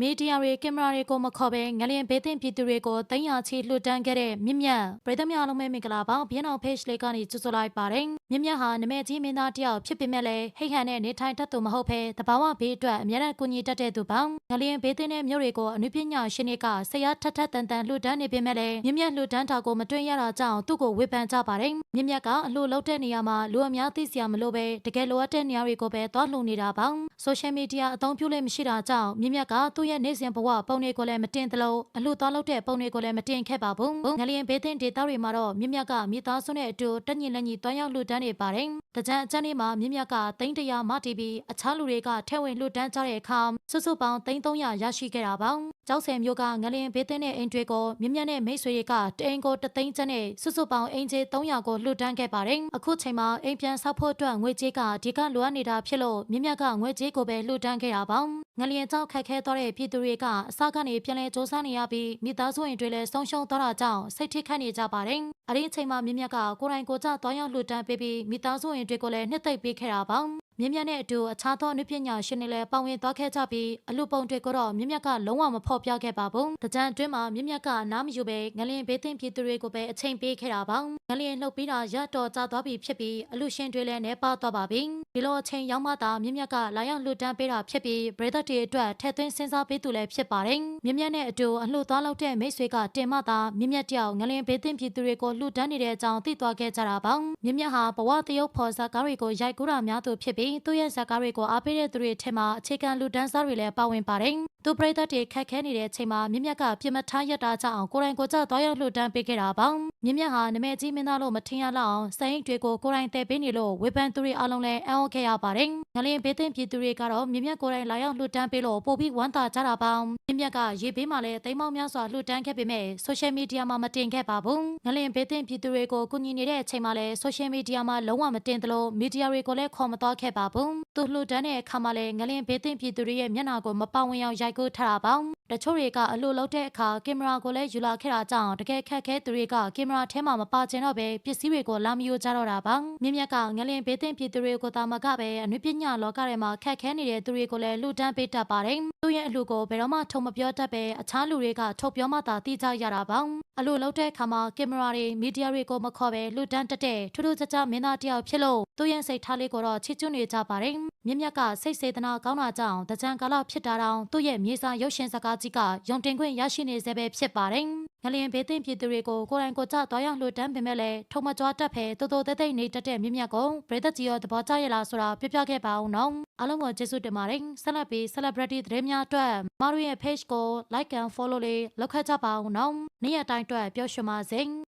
မီဒီယာတွေကင်မရာတွေကိုမခေါ်ဘဲငလျင်ဘေးသင့်ပြည်သူတွေကိုတိမ်ယာချီလှူဒန်းခဲ့တဲ့မြင့်မြတ်ပြည်သူများလုံးမဲမင်္ဂလာပါဘီယန်အောင် page လေးကနေကြိုဆိုလိုက်ပါတယ်မြင့်မြတ်ဟာနမဲကြီးမင်းသားတယောက်ဖြစ်ပေမဲ့လည်းဟိတ်ဟန်နဲ့နေထိုင်တတ်သူမဟုတ်ဘဲတဘာဝဘေးအတွက်အများနဲ့ကူညီတတ်တဲ့သူပါငလျင်ဘေးသင့်တဲ့မြို့တွေကိုအနုပညာရှင်တွေကဆရာထထတန်တန်လှူဒန်းနေပေမဲ့လည်းမြင့်မြတ်လှူဒန်းတာကိုမတွေ့ရတာကြောင့်သူ့ကိုဝေဖန်ကြပါတယ်မြင့်မြတ်ကအလှူလုပ်တဲ့နေရာမှာလူအများသိစရာမလိုပဲတကယ်လိုအပ်တဲ့နေရာတွေကိုပဲသွားလှူနေတာပါဆိုရှယ်မီဒီယာအသုံးပြုလို့မရှိတာကြောင့်မြင့်မြတ်ကသူ့ရဲ့နေ့စဉ်ဘဝပုံတွေကိုလည်းမတင်သလိုအလှသွားလုပ်တဲ့ပုံတွေကိုလည်းမတင်ခဲ့ပါဘူးငလျင်ဘေးသင့်ဒေသတွေမှာတော့မြင့်မြတ်ကမိသားစုနဲ့အတူတက်ညီလက်ညီတွားရောက်လှူဒန်းနေပါတယ်တကြံအကျန်းလေးမှာမြင့်မြတ်ကတိန်းတရာမတီးပြီးအခြားလူတွေကထဲဝင်လှူဒန်းကြတဲ့အခါစုစုပေါင်းသိန်း300ရရှိခဲ့တာပါကျောက်ဆယ်မျိုးကငလျင်ဘေးသင့်တဲ့အိမ်တွေကိုမြင့်မြတ်နဲ့မိတ်ဆွေတွေကတအိမ်ကိုတသိန်းကျပ်နဲ့စုစုပေါင်းအိမ်ကြီး300ကိုလှူဒန်းခဲ့ပါတယ်အခုချိန်မှာအိမ်ပြန်ဆောက်ဖို့အတွက်ငွေကြေးကဒီကလိုအပ်နေတာဖြစ်လို့မြင့်မြတ်ကငွေကြေးကိုပဲလှူဒန်းခဲ့တာပါ ငလျင်ကြောင့်ခက်ခဲသွားတဲ့ပြည်သူတွေကအစကနေပြန်လဲစ조사နေရပြီးမိသားစုဝင်တွေလည်းဆုံးရှုံးသွားတာကြောင့်စိတ်ထိခိုက်နေကြပါတယ်။အဲဒီအချိန်မှာမြင့်မြတ်ကကိုယ်တိုင်ကိုယ်ကျသွားရောက်လှူဒန်းပေးပြီးမိသားစုဝင်တွေကိုလည်းနှစ်သိမ့်ပေးခဲ့တာပါ။ မြင့်မြတ်နဲ့အတူအခြားသောအနုပညာရှင်တွေလည်းပါဝင်သွားခဲ့ကြပြီးအလူပုံတွေကိုတော့မြင့်မြတ်ကလုံးဝမဖော်ပြခဲ့ပါဘူး။တကြံအတွင်းမှာမြင့်မြတ်ကနားမယူပဲငလျင်ဘေးသင့်ပြည်သူတွေကိုပဲအချိန်ပေးခဲ့တာပါ။ငလျင်လှုပ်ပြီးတာရတော်ကြသွားပြီဖြစ်ပြီးအလူရှင်တွေလည်းနေပါသွားပါပြီ။ဒီလိုအချိန်ရောက်မှသာမြင့်မြတ်ကလာရောက်လှူဒန်းပေးတာဖြစ်ပြီးပရိသတ်တွေအတွက်ထည့်သွင်းစဉ်းစားပေးသူလည်းဖြစ်ပါတယ်။မြင့်မြတ်နဲ့အတူအလှသွားလောက်တဲ့မိတ်ဆွေကတင်မှသာမြင့်မြတ်တယောက်ငလျင်ဘေးသင့်ပြည်သူတွေကိုလှူဒန်းနေတဲ့အကြောင်းသိသွားခဲ့ကြတာပါ။မြင့်မြတ်ဟာဘဝတရုပ်ဖော်ဇာကားတွေကိုရိုက်ကူးတာများသူဖြစ်ပြီးသူ့ရဲ့ဇာကားတွေကိုအားပေးတဲ့သူတွေထဲမှာအခြေခံလူဒန်းစားတွေလည်းပါဝင်ပါတယ်။ သူပရိသတ်တွေခက်ခဲနေတဲ့အချိန်မှာမြင့်မြတ်ကပြစ်မထားရတာကြောင့်ကိုယ်တိုင်ကိုယ်ကျသွားရောက်လှူဒန်းပေးခဲ့တာပါ။မြင့်မြတ်ဟာနမဲကြီးမင်းသားလို့မထင်ရလောက်အောင်စိတ်တွေကိုကိုယ်တိုင်တည်ပေးနေလို့ဝေဖန်သူတွေအလုံးလည်းအံ့ဩခဲ့ရပါတယ်။ငလျင်ဘေးသင့်ပြည်သူတွေကတော့မြင့်မြတ်ကိုယ်တိုင်လာရောက်လှူဒန်းပေးလို့ပိုပြီးဝမ်းသာကြတာပါ။မြင့်မြတ်ကရေဘေးမှာလည်းတိမ်မောင်းများစွာလှူဒန်းခဲ့ပေမဲ့ဆိုရှယ်မီဒီယာမှာမတင်ခဲ့ပါဘူး။ငလျင်ဘေးသင့်ပြည်သူတွေကိုကူညီနေတဲ့အချိန်မှာလည်းဆိုရှယ်မီဒီယာမှာလုံးဝမတင်သလိုမီဒီယာတွေကိုလည်းခေါ်မသွားခဲ့ပါဘူး။သူလှူဒန်းတဲ့အခါမှာလည်းငလျင်ဘေးသင့်ပြည်သူတွေရဲ့မျက်နှာကိုမပဝင်အောင်ရိုက်ကူးထားတာပါတချို့တွေကအလိုလုပ်တဲ့အခါကင်မရာကိုလည်းယူလာခဲ့တာကြောင့်တကယ်ခက်ခဲသူတွေကကင်မရာထဲမှာမပါချင်တော့ပဲပစ္စည်းတွေကိုလာမယူကြတော့တာပါမြင့်မြတ်ကငလင်ဘေးသင့်ပြည်သူတွေကိုသာမကပဲအနုပညာလောကထဲမှာခက်ခဲနေတဲ့သူတွေကိုလည်းလှူဒန်းပေးတတ်ပါတယ်သူရဲ့အလှကိုဘယ်တော့မှထုံမပြောတတ်ပဲအခြားလူတွေကထုတ်ပြောမှသာသိကြရတာပါအလိုလုပ်တဲ့အခါမှာကင်မရာတွေမီဒီယာတွေကိုမခေါ်ပဲလှူဒန်းတတ်တဲ့ထူးထူးခြားခြားမင်းသားတယောက်ဖြစ်လို့သူရဲ့စိတ်ထားလေးကိုတော့ချစ်ကျွနေကြပါတယ် မြင့်မြတ်ကစိတ်စေတနာကောင်းတာကြောင့်တကြံကာလဖြစ်တာတောင်သူ့ရဲ့မြေစာရုပ်ရှင်စကားကြီးကယုံတင်ခွင့်ရရှိနေစေပဲဖြစ်ပါတယ်။ငလျင်ဘေးသင့်ပြည်သူတွေကိုကိုယ်တိုင်ကိုယ်ကျသွားရောက်လှူဒန်းပေမဲ့လည်းထုံမကြွားတတ်ဖဲတိုးတိုးတဲတဲနေတတ်တဲ့မြင့်မြတ်ကိုပရိသတ်ကြီးရောသဘောကျရလားဆိုတာပြပြခဲ့ပါအောင်နော်။အားလုံးကိုကျေးဇူးတင်ပါတယ်။ဆက်လက်ပြီး celebrity သတင်းများအတွက်မတို့ရဲ့ page ကို like and follow လေးလုပ်ခတ်ကြပါအောင်နော်။နေ့ရက်တိုင်းအတွက်ပျော်ရွှင်ပါစေ။